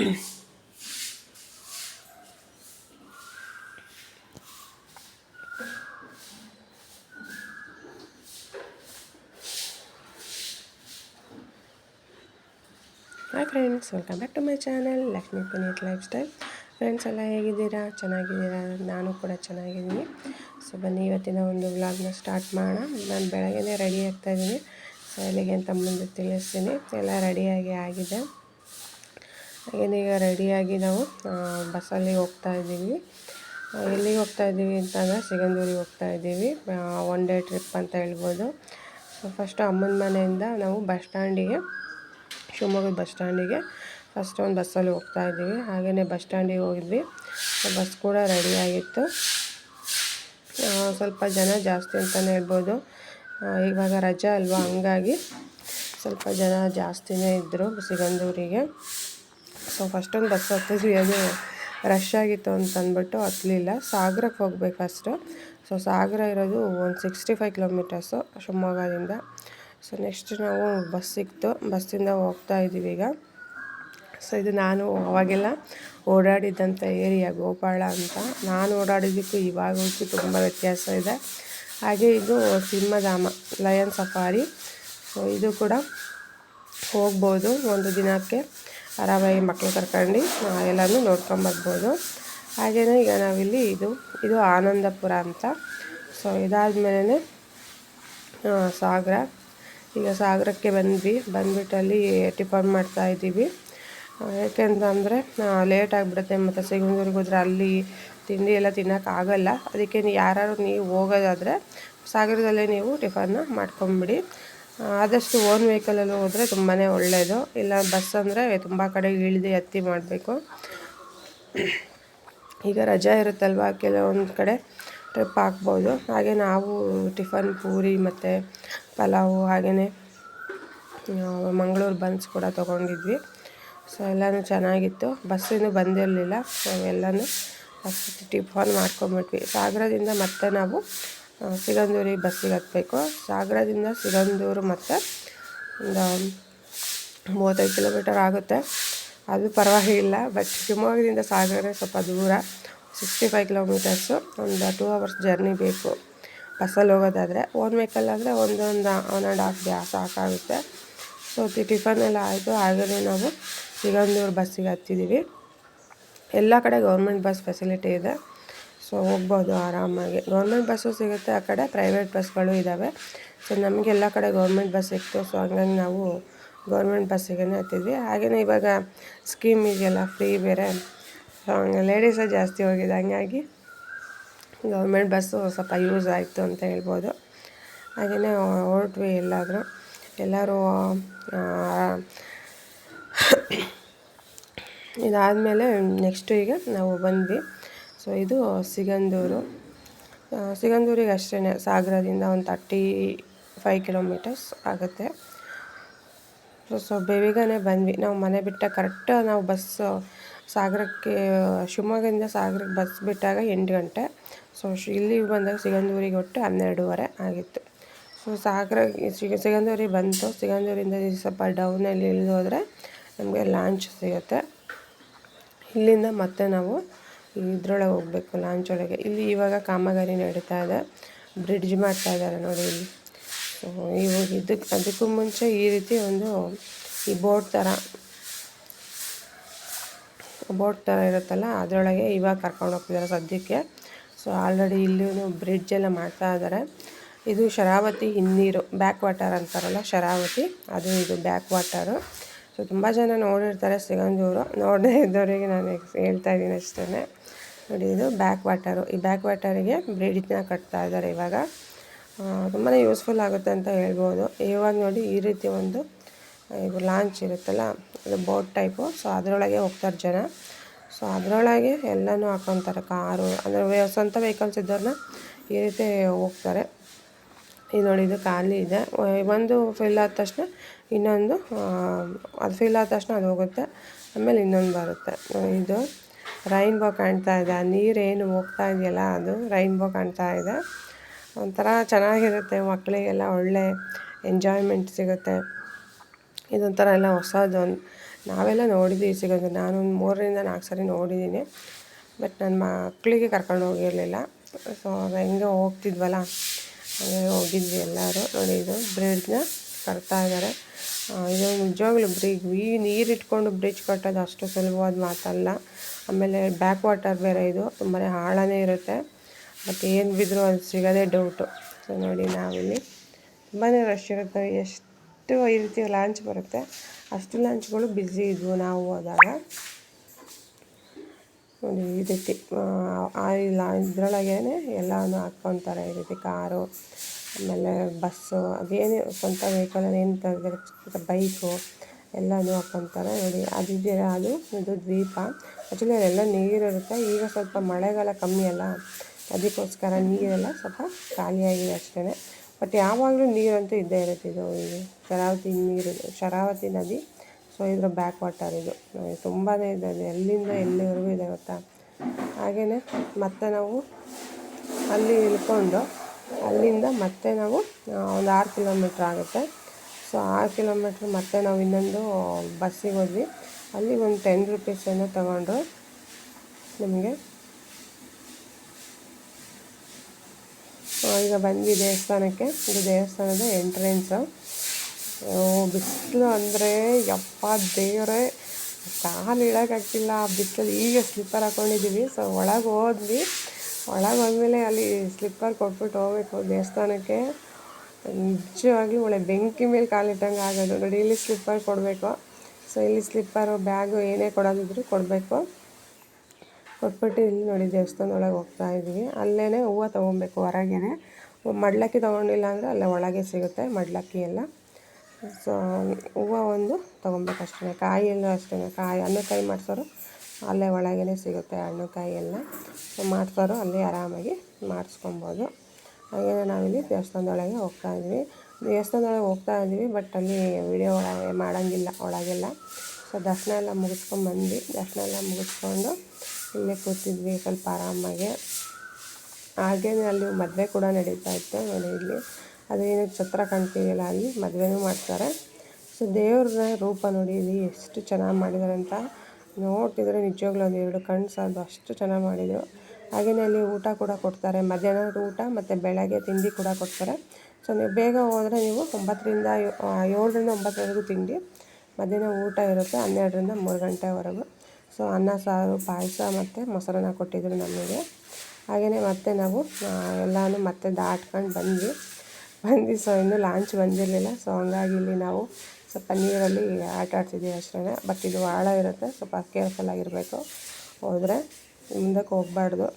Hi friends welcome back to my channel Lakshmi Puneet lifestyle friends ಎಲ್ಲ ಹೇಗಿದ್ದೀರಾ? ಚೆನ್ನಾಗಿದ್ದೀರಾ? ನಾನು ಕೂಡ ಚೆನ್ನಾಗಿದ್ದೀನಿ. ಸೊ ಬನ್ನಿ, ಇವತ್ತಿನ ಒಂದು ವ್ಲಾಗ್ನ ಸ್ಟಾರ್ಟ್ ಮಾಡೋಣ. ನಾನು ಬೆಳಗ್ಗೆ ರೆಡಿ ಆಗ್ತಾ ಇದ್ದೀನಿ. ಸೊ ಅಲ್ಲಿಗೆ ಅಂತ ಮುಂದೆ ತಿಳಿಸ್ತೀನಿ. ಎಲ್ಲ ರೆಡಿಯಾಗಿ ಆಗಿದೆ. ಈಗ ರೆಡಿಯಾಗಿ ನಾವು ಬಸ್ಸಲ್ಲಿ ಹೋಗ್ತಾ ಇದ್ದೀವಿ. ಎಲ್ಲಿಗೆ ಹೋಗ್ತಾ ಇದ್ದೀವಿ ಅಂತಂದರೆ ಸಿಗಂದೂರಿಗೆ ಹೋಗ್ತಾ ಇದ್ದೀವಿ. ಒನ್ ಡೇ ಟ್ರಿಪ್ ಅಂತ ಹೇಳ್ಬೋದು. ಫಸ್ಟು ಅಮ್ಮನ ಮನೆಯಿಂದ ನಾವು ಬಸ್ ಸ್ಟ್ಯಾಂಡಿಗೆ ಶಿವಮೊಗ್ಗದ ಬಸ್ ಸ್ಟ್ಯಾಂಡಿಗೆ ಫಸ್ಟ್ ಒಂದು ಬಸ್ಸಲ್ಲಿ ಹೋಗ್ತಾ ಇದ್ದೀವಿ. ಹಾಗೆಯೇ ಬಸ್ ಸ್ಟ್ಯಾಂಡಿಗೆ ಹೋಗಿದ್ವಿ. ಬಸ್ ಕೂಡ ರೆಡಿಯಾಗಿತ್ತು ಸ್ವಲ್ಪ ಜನ ಜಾಸ್ತಿ ಅಂತಲೇ ಹೇಳ್ಬೋದು. ಇವಾಗ ರಜಾ ಅಲ್ವಾ? ಹಂಗಾಗಿ ಸ್ವಲ್ಪ ಜನ ಜಾಸ್ತಿನೇ ಇದ್ದರು ಸಿಗಂದೂರಿಗೆ. ಸೊ ಫಸ್ಟೊಂದು ಬಸ್ ಹತ್ತಿದ್ವಿ ಅದು ರಶ್ ಆಗಿತ್ತು ಅಂತ ಅಂದ್ಬಿಟ್ಟು ಹತ್ತಲಿಲ್ಲ ಸಾಗರಕ್ಕೆ ಹೋಗ್ಬೇಕು ಫಸ್ಟು ಸೊ ಸಾಗರ ಇರೋದು ಒಂದು ಸಿಕ್ಸ್ಟಿ ಫೈವ್ ಕಿಲೋಮೀಟರ್ಸು ಶಿವಮೊಗ್ಗದಿಂದ. ಸೊ ನೆಕ್ಸ್ಟ್ ನಾವು ಬಸ್ ಸಿಕ್ತು. ಬಸ್ಸಿಂದ ಹೋಗ್ತಾ ಇದ್ದೀವಿ ಈಗ. ಸೊ ಇದು ನಾನು ಅವಾಗೆಲ್ಲ ಓಡಾಡಿದ್ದಂಥ ಏರಿಯಾ ಗೋಪಾಳ ಅಂತ. ನಾನು ಓಡಾಡಿದ್ದಕ್ಕೂ ಇವಾಗಕ್ಕೂ ತುಂಬ ವ್ಯತ್ಯಾಸ ಇದೆ. ಹಾಗೆ ಇದು ಸಿಂಹಧಾಮ ಲಯನ್ ಸಫಾರಿ ಸೊ ಇದು ಕೂಡ ಹೋಗ್ಬೋದು ಒಂದು ದಿನಕ್ಕೆ. ಆರಾಮಾಗಿ ಮಕ್ಕಳು ಕರ್ಕೊಂಡು ಎಲ್ಲನೂ ನೋಡ್ಕೊಂಬರ್ಬೋದು. ಹಾಗೆಯೇ ಈಗ ನಾವಿಲ್ಲಿ ಇದು ಇದು ಆನಂದಪುರ ಅಂತ. ಸೊ ಇದಾದಮೇಲೆ ಸಾಗರ. ಈಗ ಸಾಗರಕ್ಕೆ ಬಂದ್ವಿ. ಬಂದ್ಬಿಟ್ಟು ಅಲ್ಲಿ ಟಿಫನ್ ಮಾಡ್ತಾಯಿದ್ದೀವಿ ಯಾಕೆಂತಂದರೆ ಲೇಟ್ ಆಗಿಬಿಡುತ್ತೆ ಮತ್ತು ಸಿಗಂದೂರಿಗೆ ಹೋದ್ರೆ ಅಲ್ಲಿ ತಿಂಡಿ ಎಲ್ಲ ತಿನ್ನೋಕ್ಕಾಗಲ್ಲ ಅದಕ್ಕೆ ಯಾರು ನೀವು ಹೋಗೋದಾದರೆ ಸಾಗರದಲ್ಲೇ ನೀವು ಟಿಫನ್ನ ಮಾಡ್ಕೊಂಬಿಡಿ. ಆದಷ್ಟು ಓನ್ ವೆಹಿಕಲಲ್ಲಿ ಹೋದರೆ ತುಂಬಾ ಒಳ್ಳೆಯದು ಇಲ್ಲ ಬಸ್ ಅಂದರೆ ತುಂಬ ಕಡೆ ಇಳಿದು ಎತ್ತಿ ಮಾಡಬೇಕು. ಈಗ ರಜಾ ಇರುತ್ತಲ್ವ? ಕೆಲವೊಂದು ಕಡೆ ಟ್ರಿಪ್ ಹಾಕ್ಬೋದು. ಹಾಗೆ ನಾವು ಟಿಫನ್, ಪೂರಿ ಮತ್ತು ಪಲಾವು ಹಾಗೆಯೇ ಮಂಗಳೂರು ಬನ್ಸ್ ಕೂಡ ತೊಗೊಂಡಿದ್ವಿ. ಸೊ ಎಲ್ಲನೂ ಚೆನ್ನಾಗಿತ್ತು. ಬಸ್ಸಿನೂ ಬಂದಿರಲಿಲ್ಲ. ಸೊ ಎಲ್ಲನೂ ಟಿಫನ್ ಮಾಡ್ಕೊಂಬಿಟ್ವಿ ಸಾಗರದಿಂದ ಮತ್ತೆ ನಾವು ಸಿಗಂದೂರಿಗೆ ಬಸ್ಸಿಗೆ ಹತ್ತಬೇಕು ಸಾಗರದಿಂದ ಸಿಗಂದೂರು ಮತ್ತು ಒಂದು ಮೂವತ್ತೈದು ಕಿಲೋಮೀಟರ್ ಆಗುತ್ತೆ. ಅದು ಪರವಾಗಿಲ್ಲ ಬಟ್ ಶಿವಮೊಗ್ಗದಿಂದ ಸಾಗರ ಸ್ವಲ್ಪ ದೂರ ಸಿಕ್ಸ್ಟಿ ಫೈವ್ ಕಿಲೋಮೀಟರ್ಸು ಒಂದು ಟೂ ಅವರ್ಸ್ ಜರ್ನಿ ಬೇಕು. ಬಸ್ಸಲ್ಲಿ ಹೋಗೋದಾದರೆ ಓನ್ ವೆಹಿಕಲ್ ಆದರೆ ಒಂದೊಂದು ಒನ್ ಆ್ಯಂಡ್ ಹಾಫ್ ಡೇ ಸಾಕಾಗುತ್ತೆ. ಸೊ ಟಿಫನ್ ಎಲ್ಲ ಆಯಿತು, ಹಾಗೆಯೇ ನಾವು ಸಿಗಂದೂರು ಬಸ್ಸಿಗೆ ಹತ್ತಿದ್ದೀವಿ. ಎಲ್ಲ ಕಡೆ ಗೌರ್ಮೆಂಟ್ ಬಸ್ ಫೆಸಿಲಿಟಿ ಇದೆ. ಸೊ ಹೋಗ್ಬೋದು ಆರಾಮಾಗಿ. ಗೌರ್ಮೆಂಟ್ ಬಸ್ಸು ಸಿಗುತ್ತೆ, ಆ ಕಡೆ ಪ್ರೈವೇಟ್ ಬಸ್ಗಳು ಇದ್ದಾವೆ ಸೊ ನಮಗೆಲ್ಲ ಕಡೆ ಗೌರ್ಮೆಂಟ್ ಬಸ್ ಸಿಕ್ತು. ಸೊ ಹಂಗಾಗಿ ನಾವು ಗೌರ್ಮೆಂಟ್ ಬಸ್ಸಿಗೆ ಹತ್ತಿದ್ವಿ. ಹಾಗೆಯೇ ಇವಾಗ ಸ್ಕೀಮ್ ಇದೆಯಲ್ಲ ಫ್ರೀ ಬೇರೆ. ಸೊ ಹಂಗೆ ಲೇಡೀಸೇ ಜಾಸ್ತಿ ಹೋಗಿದೆ. ಹಂಗಾಗಿ ಗೌರ್ಮೆಂಟ್ ಬಸ್ಸು ಸ್ವಲ್ಪ ಯೂಸ್ ಆಯಿತು ಅಂತ ಹೇಳ್ಬೋದು. ಹಾಗೆಯೇ ಹೊರಟ್ವಿ ಎಲ್ಲಾದರೂ. ಎಲ್ಲರೂ ಇದಾದಮೇಲೆ ನೆಕ್ಸ್ಟು ಈಗ ನಾವು ಬಂದ್ವಿ. ಸೊ ಇದು ಸಿಗಂದೂರು. ಸಿಗಂದೂರಿಗೆ ಅಷ್ಟೇ ಸಾಗರದಿಂದ ಒಂದು ತರ್ಟಿ ಫೈವ್ ಕಿಲೋಮೀಟರ್ಸ್ ಆಗುತ್ತೆ. ಸೊ ಸೊ ಬೇಗನೆ ಬಂದ್ವಿ. ನಾವು ಮನೆ ಬಿಟ್ಟ ಕರೆಕ್ಟ್ ನಾವು ಬಸ್ಸು ಸಾಗರಕ್ಕೆ, ಶಿವಮೊಗ್ಗದಿಂದ ಸಾಗರಕ್ಕೆ ಬಸ್ ಬಿಟ್ಟಾಗ ಎಂಟು ಗಂಟೆ. ಸೊ ಇಲ್ಲಿ ಬಂದಾಗ ಸಿಗಂದೂರಿಗೆ ಒಟ್ಟು ಹನ್ನೆರಡೂವರೆ ಆಗಿತ್ತು. ಸೊ ಸಾಗರ ಸಿಗ ಸಿಗಂದೂರಿಗೆ ಬಂತು. ಸಿಗಂದೂರಿಂದ ಸ್ವಲ್ಪ ಡೌನಲ್ಲಿ ಇಳಿದು ಹೋದರೆ ನಮಗೆ ಲಾಂಚ್ ಸಿಗುತ್ತೆ. ಇಲ್ಲಿಂದ ಮತ್ತೆ ನಾವು ಇದ್ರೊಳಗೆ ಹೋಗಬೇಕು ಲಾಂಚ್ ಒಳಗೆ ಇಲ್ಲಿ ಇವಾಗ ಕಾಮಗಾರಿ ನಡೀತಾ ಇದೆ. ಬ್ರಿಡ್ಜ್ ಮಾಡ್ತಾ ಇದ್ದಾರೆ ನೋಡಿ ಇಲ್ಲಿ. ಇವಾಗ ಇದಕ್ಕೆ ಅದಕ್ಕೂ ಮುಂಚೆ ಈ ರೀತಿ ಒಂದು ಈ ಬೋಟ್ ಥರ ಬೋಟ್ ಥರ ಇರುತ್ತಲ್ಲ, ಅದರೊಳಗೆ ಇವಾಗ ಕರ್ಕೊಂಡು ಹೋಗ್ತಿದ್ದಾರೆ ಸದ್ಯಕ್ಕೆ. ಸೊ ಆಲ್ರೆಡಿ ಇಲ್ಲಿ ಬ್ರಿಡ್ಜ್ ಎಲ್ಲ ಮಾಡ್ತಾ ಇದ್ದಾರೆ. ಇದು ಶರಾವತಿ ಹಿನ್ನೀರು ಬ್ಯಾಕ್ ವಾಟರ್ ಅಂತಾರಲ್ಲ, ಶರಾವತಿ. ಅದು ಇದು ಬ್ಯಾಕ್ ವಾಟರು ಸೊ ತುಂಬ ಜನ ನೋಡಿರ್ತಾರೆ ಸಿಗಂದೂರು ನೋಡದೇ ಇದ್ದವರಿಗೆ ನಾನು ಎಕ್ಸ್, ಹೇಳ್ತಾ ಇದ್ದೀನಿ ಅಷ್ಟೇ ನೋಡಿ, ಇದು ಬ್ಯಾಕ್ ವಾಟರು ಈ ಬ್ಯಾಕ್ ವಾಟರಿಗೆ ಬ್ರಿಡ್ಜ್ನ ಕಟ್ತಾ ಇದ್ದಾರೆ ಇವಾಗ. ತುಂಬಾ ಯೂಸ್ಫುಲ್ ಆಗುತ್ತೆ ಅಂತ ಹೇಳ್ಬೋದು. ಇವಾಗ ನೋಡಿ, ಈ ರೀತಿ ಒಂದು ಇದು ಲಾಂಚ್ ಇರುತ್ತಲ್ಲ ಅದು ಬೋಟ್ ಟೈಪು ಸೊ ಅದರೊಳಗೆ ಹೋಗ್ತಾರೆ ಜನ. ಸೊ ಅದರೊಳಗೆ ಎಲ್ಲನೂ ಹಾಕೊತಾರೆ ಕಾರು. ಅಂದರೆ ಸ್ವಂತ ವೆಹಿಕಲ್ಸ್ ಇದ್ದವ್ರನ್ನ ಈ ರೀತಿ ಹೋಗ್ತಾರೆ. ಇದು ನೋಡಿ, ಇದು ಖಾಲಿ ಇದೆ. ಒಂದು ಫಿಲ್ ಆದ ತಕ್ಷಣ ಇನ್ನೊಂದು ಅದು ಫಿಲ್ ಆದ ತಕ್ಷಣ ಅದು ಹೋಗುತ್ತೆ. ಆಮೇಲೆ ಇನ್ನೊಂದು ಬರುತ್ತೆ. ಇದು ರೈನ್ಬೋ ಕಾಣ್ತಾ ಇದೆ. ಆ ನೀರೇನು ಹೋಗ್ತಾ ಇದೆಯಲ್ಲ, ಅದು ರೈನ್ಬೋ ಕಾಣ್ತಾ ಇದೆ. ಒಂಥರ ಚೆನ್ನಾಗಿರುತ್ತೆ. ಮಕ್ಕಳಿಗೆಲ್ಲ ಒಳ್ಳೆ ಎಂಜಾಯ್ಮೆಂಟ್ ಸಿಗುತ್ತೆ. ಇದೊಂಥರ ಎಲ್ಲ ಹೊಸದು ನಾವೆಲ್ಲ ನೋಡಿದ್ದೀವಿ ಸಿಗೋದು. ನಾನು ಮೂರರಿಂದ ನಾಲ್ಕು ಸರಿ ನೋಡಿದ್ದೀನಿ ಬಟ್ ನನ್ನ ಮಕ್ಕಳಿಗೆ ಕರ್ಕೊಂಡು ಹೋಗಿರಲಿಲ್ಲ. ಸೊ ಹೆಂಗೆ ಹೋಗ್ತಿದ್ವಲ್ಲ, ಹಾಗೆ ಹೋಗಿದ್ವಿ ಎಲ್ಲರೂ. ನೋಡಿ ಇದು ಬ್ರಿಡ್ಜ್ನ ಕಟ್ತಾ ಇದ್ದಾರೆ. ಇದು ನಿಜವಾಗ್ಲೂ ಬ್ರಿಗ್ ಈ ನೀರು ಇಟ್ಕೊಂಡು ಬ್ರಿಡ್ಜ್ ಕಟ್ಟೋದು ಅಷ್ಟು ಸುಲಭವಾದ ಮಾತಲ್ಲ. ಆಮೇಲೆ ಬ್ಯಾಕ್ ವಾಟರ್ ಬೇರೆ ಇದು ತುಂಬಾ ಆಳನೇ ಇರುತ್ತೆ. ಮತ್ತು ಏನು ಬಿದ್ದರೂ ಅದು ಸಿಗೋದೇ ಡೌಟು ಸೊ ನೋಡಿ ನಾವಿಲ್ಲಿ ತುಂಬಾ ರಶ್ ಇರುತ್ತೆ. ಎಷ್ಟು ಈ ರೀತಿ ಲಾಂಚ್ ಬರುತ್ತೆ, ಅಷ್ಟು ಲಾಂಚ್ಗಳು ಬ್ಯುಸಿ ಇದ್ವು ನಾವು ಹೋದಾಗ ನೋಡಿ ಈ ರೀತಿ, ಆ ಇದರೊಳಗೇ ಎಲ್ಲನೂ ಹಾಕ್ಕೊತಾರೆ ಈ ರೀತಿ ಕಾರು. ಆಮೇಲೆ ಬಸ್ಸು ಅದೇನೇ ಸ್ವಂತ ವೆಹಿಕಲಲ್ಲಿ ಏನು ತರಿದ್ರೆ ಬೈಕು ಎಲ್ಲನೂ ಹಾಕ್ಕೊತಾರೆ ನೋಡಿ. ಅದು ಇದೆಯಲ್ಲ ಅದು, ಇದು ದ್ವೀಪ. ಆ್ಯಕ್ಚುಲಿ ಅಲ್ಲೆಲ್ಲ ನೀರಿರುತ್ತೆ ಈಗ ಸ್ವಲ್ಪ ಮಳೆಗಾಲ ಕಮ್ಮಿ ಅಲ್ಲ. ಅದಕ್ಕೋಸ್ಕರ ನೀರೆಲ್ಲ ಸ್ವಲ್ಪ ಖಾಲಿಯಾಗಿದೆ ಅಷ್ಟೇ ಬಟ್ ಯಾವಾಗಲೂ ನೀರಂತೂ ಇದ್ದೇ ಇರುತ್ತೆ ಇದು. ಶರಾವತಿ ನೀರು, ಶರಾವತಿ ನದಿ. ಸೊ ಇದ್ರ ಬ್ಯಾಕ್ ವಾಟರ್ ಇದು. ತುಂಬಾ ಇದೆ ಎಲ್ಲಿಂದ ಎಲ್ಲಿವರೆಗೂ ಇದೆ ಗೊತ್ತಾ? ಹಾಗೆಯೇ ಮತ್ತೆ ನಾವು ಅಲ್ಲಿ ಇಳ್ಕೊಂಡು ಅಲ್ಲಿಂದ ಮತ್ತೆ ನಾವು ಒಂದು ಆರು ಕಿಲೋಮೀಟ್ರ್ ಆಗುತ್ತೆ. ಸೊ, ಆರು ಕಿಲೋಮೀಟ್ರ್ ಮತ್ತೆ ನಾವು ಇನ್ನೊಂದು ಬಸ್ಸಿಗೆ ಹೋದ್ವಿ. ಅಲ್ಲಿ ಒಂದು ಟೆನ್ ರುಪೀಸನ್ನು ತಗೊಂಡ್ರು. ನಮಗೆ? ಈಗ ಬಂದ್ವಿ ದೇವಸ್ಥಾನಕ್ಕೆ. ಇದು ದೇವಸ್ಥಾನದ ಎಂಟ್ರೆನ್ಸು. ಬಿಸಿಲು ಅಂದರೆ ಯಪ್ಪ ದೇವರೇ. ಕಾಲು ಇಡೋಕ್ಕಾಗ್ತಿಲ್ಲ ಆ ಬಿಸಿಲಲ್ಲಿ ಈಗ ಸ್ಲಿಪ್ಪರ್ ಹಾಕ್ಕೊಂಡಿದ್ದೀವಿ ಸೊ, ಒಳಗೆ ಹೋದ್ವಿ. ಒಳಗೆ ಹೋದ್ಮೇಲೆ ಅಲ್ಲಿ ಸ್ಲಿಪ್ಪರ್ ಕೊಟ್ಬಿಟ್ಟು ಹೋಗ್ಬೇಕು ದೇವಸ್ಥಾನಕ್ಕೆ. ನಿಜವಾಗ್ಲೂ ಒಳ್ಳೆ ಬೆಂಕಿ ಮೇಲೆ ಕಾಲಿಟ್ಟಂಗೆ ಆಗೋದು. ನೋಡಿ, ಇಲ್ಲಿ ಸ್ಲಿಪ್ಪರ್ ಕೊಡಬೇಕು. ಸೊ ಇಲ್ಲಿ ಸ್ಲಿಪ್ಪರು, ಬ್ಯಾಗು ಏನೇ ಕೊಡೋದಿದ್ರು ಕೊಡಬೇಕು. ಕೊಟ್ಬಿಟ್ಟು ಇಲ್ಲಿ ನೋಡಿ ದೇವಸ್ಥಾನ ಒಳಗೆ ಹೋಗ್ತಾ ಇದ್ದೀವಿ. ಅಲ್ಲೇ ಹೂವು ತೊಗೊಬೇಕು ಹೊರಗೇ ಮಡ್ಲಕ್ಕಿ ತೊಗೊಂಡಿಲ್ಲ ಅಂದರೆ ಅಲ್ಲೇ ಒಳಗೆ ಸಿಗುತ್ತೆ, ಮಡ್ಲಕ್ಕಿ ಎಲ್ಲ. ಸೊ ಹೂವು ಒಂದು ತೊಗೊಬೇಕಷ್ಟೇ ಕಾಯಿಯಲ್ಲೂ ಅಷ್ಟೇ ಕಾಯಿ ಹಣ್ಣುಕಾಯಿ ಮಾಡಿಸೋರು ಅಲ್ಲೇ ಒಳಗೇ ಸಿಗುತ್ತೆ ಹಣ್ಣು, ಕಾಯಿ ಎಲ್ಲ. ಮಾಡಿಸೋರು ಅಲ್ಲಿ ಆರಾಮಾಗಿ ಮಾಡಿಸ್ಕೊಬೋದು. ಹಾಗೆಯೇ ನಾವಿಲ್ಲಿ ದೇವಸ್ಥಾನದೊಳಗೆ ಹೋಗ್ತಾ ಇದ್ವಿ. ದೇವಸ್ಥಾನದೊಳಗೆ ಹೋಗ್ತಾ ಇದ್ವಿ, ಬಟ್ ಅಲ್ಲಿ ವಿಡಿಯೋ ಒಳಗೆ ಮಾಡೋಂಗಿಲ್ಲ, ಒಳಗೆಲ್ಲ. ಸೊ ದರ್ಶನ ಎಲ್ಲ ಮುಗಿಸ್ಕೊಂಡು ಬಂದ್ವಿ. ದರ್ಶನ ಎಲ್ಲ ಮುಗಿಸ್ಕೊಂಡು ಇಲ್ಲೇ ಕೂತಿದ್ವಿ ಸ್ವಲ್ಪ ಆರಾಮಾಗಿ. ಹಾಗೇ ಅಲ್ಲಿ ಮದುವೆ ಕೂಡ ನಡೀತಾ ಇತ್ತು, ನೋಡಿ ಇಲ್ಲಿ. ಅದೇನು ಛತ್ರ ಕಾಣ್ತೀವಿಲ್ಲ ಅಲ್ಲಿ, ಮದುವೆನೂ ಮಾಡ್ತಾರೆ. ಸೊ ದೇವ್ರ ರೂಪ ನೋಡಿ ಇಲ್ಲಿ ಎಷ್ಟು ಚೆನ್ನಾಗಿ ಮಾಡಿದಾರೆ ಅಂತ ನೋಡ್ತಿದ್ರೆ ನಿಜವಾಗ್ಲೂ ಒಂದು ಎರಡು ಕಣ್ಣು ಸಾಲದು. ಅಷ್ಟು ಚೆನ್ನಾಗಿ ಮಾಡಿದರು. ಹಾಗೆಯೇ ಅಲ್ಲಿ ಊಟ ಕೂಡ ಕೊಡ್ತಾರೆ. ಮಧ್ಯಾಹ್ನದ ಊಟ ಮತ್ತು ಬೆಳಗ್ಗೆ ತಿಂಡಿ ಕೂಡ ಕೊಡ್ತಾರೆ. ಸೊ ನೀವು ಬೇಗ ಹೋದರೆ ನೀವು ಒಂಬತ್ತರಿಂದ ಏಳರಿಂದ ಒಂಬತ್ತರವರೆಗೂ ತಿಂಡಿ. ಮಧ್ಯಾಹ್ನ ಊಟ ಇರುತ್ತೆ ಹನ್ನೆರಡರಿಂದ ಮೂರು ಗಂಟೆವರೆಗೂ. ಸೊ ಅನ್ನ, ಸಾರು, ಪಾಯಸ ಮತ್ತು ಮೊಸರನ್ನ ಕೊಟ್ಟಿದ್ದರು ನಮಗೆ. ಹಾಗೆಯೇ ಮತ್ತೆ ನಾವು ಎಲ್ಲನೂ ಮತ್ತೆ ದಾಟ್ಕೊಂಡು ಬಂದ್ವಿ. ಬಂದು ಸೊ ಇನ್ನೂ ಲಾಂಚ್ ಬಂದಿರಲಿಲ್ಲ. ಸೊ ಹಂಗಾಗಿ ಇಲ್ಲಿ ನಾವು ಸ್ವಲ್ಪ ನೀರಲ್ಲಿ ಆಟ ಆಡ್ತಿದ್ದೀವಿ ಅಷ್ಟೇ ಬಟ್ ಇದು ಆಳ ಇರುತ್ತೆ, ಸ್ವಲ್ಪ ಕೇರ್ಫುಲ್ಲಾಗಿರಬೇಕು ಹೋದರೆ ಮುಂದಕ್ಕೆ ಹೋಗ್ಬಾರ್ದು.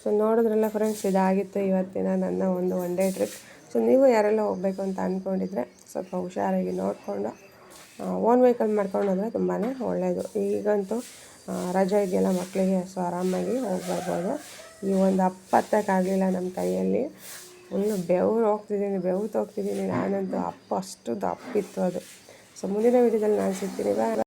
ಸೊ ನೋಡಿದ್ರಲ್ಲ ಫ್ರೆಂಡ್ಸ್ ಇದಾಗಿತ್ತು ಇವತ್ತಿನ ನನ್ನ ಒಂದು ಒನ್ ಡೇ ಟ್ರಿಪ್ ಸೊ ನೀವು ಯಾರೆಲ್ಲ ಹೋಗಬೇಕು ಅಂತ ಅಂದ್ಕೊಂಡಿದ್ರೆ ಸ್ವಲ್ಪ ಹುಷಾರಾಗಿ ನೋಡಿಕೊಂಡು ಓನ್ ವೆಹಿಕಲ್ ಮಾಡ್ಕೊಂಡು ಹೋದರೆ ತುಂಬಾ ಒಳ್ಳೆಯದು ಈಗಂತೂ ರಜೆ ಇದೆಯಲ್ಲ ಮಕ್ಕಳಿಗೆ ಸೊ ಆರಾಮಾಗಿ ಹೋಗಿ ಬರ್ಬೋದು ಈ ಒಂದು ಅಪ್ಪತ್ತಕ್ಕಾಗಲಿಲ್ಲ ನಮ್ಮ ಕೈಯಲ್ಲಿ. ಫುಲ್ಲು ಬೆವರು ಹೋಗ್ತಿದ್ದೀನಿ ಬೆವ್ತು ಹೋಗ್ತಿದ್ದೀನಿ. ನಾನಂತೂ ಅಪ್ಪ ಅಷ್ಟು ದಪ್ಪಿತ್ತು ಅದು. ಸೊ ಮುಂದಿನ ವೀಡಿಯೋದಲ್ಲಿ ನಾನು ಸಿಗ್ತೀನಿ. ಬಾಯ್